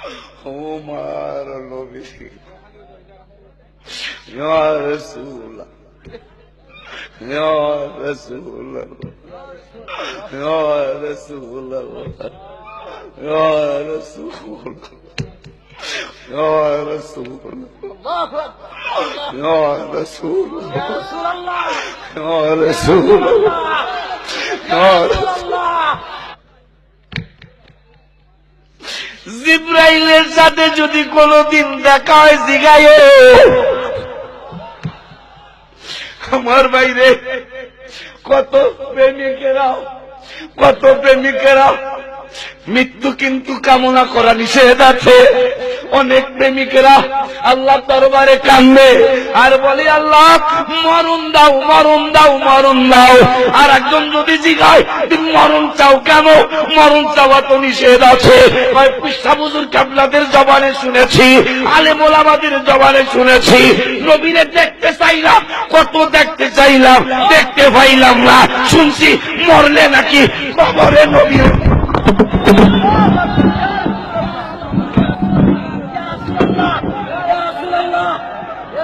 আমার নবী ইয়া রাসূলুল্লাহ ইয়া রাসূলুল্লাহ ইয়া রাসূলুল্লাহ ইয়া রাসূলুল্লাহ ইয়া রাসূলুল্লাহ ইয়া রাসূলুল্লাহ ইয়া রাসূলুল্লাহ ইয়া জিব্রাইলের সাথে যদি কোনদিন দেখা হয়, জিগায় আমার বাইরে কত প্রেমিকেরাও কত প্রেমিকেরাও, মৃত্যু কিন্তু কামনা করা নিষেধ আছে। অনেক প্রেমিকেরা আল্লাহ দরবারে কান্দে। আর বলে, আল্লাহ, মরণ দাও মরণ দাও মরণ দাও। আর একজন যদি জিগায়, তুমি মরণ চাও কেন? মরণ চাওয়া তো নিষেধ আছে। কাবলাদের জবানে শুনেছি আলেমুল আমাদের জবানে শুনেছি। নবীরে দেখতে চাইলাম, কত দেখতে চাইলাম, দেখতে পাইলাম না। শুনছি, মরলে নাকি কবরে নবীর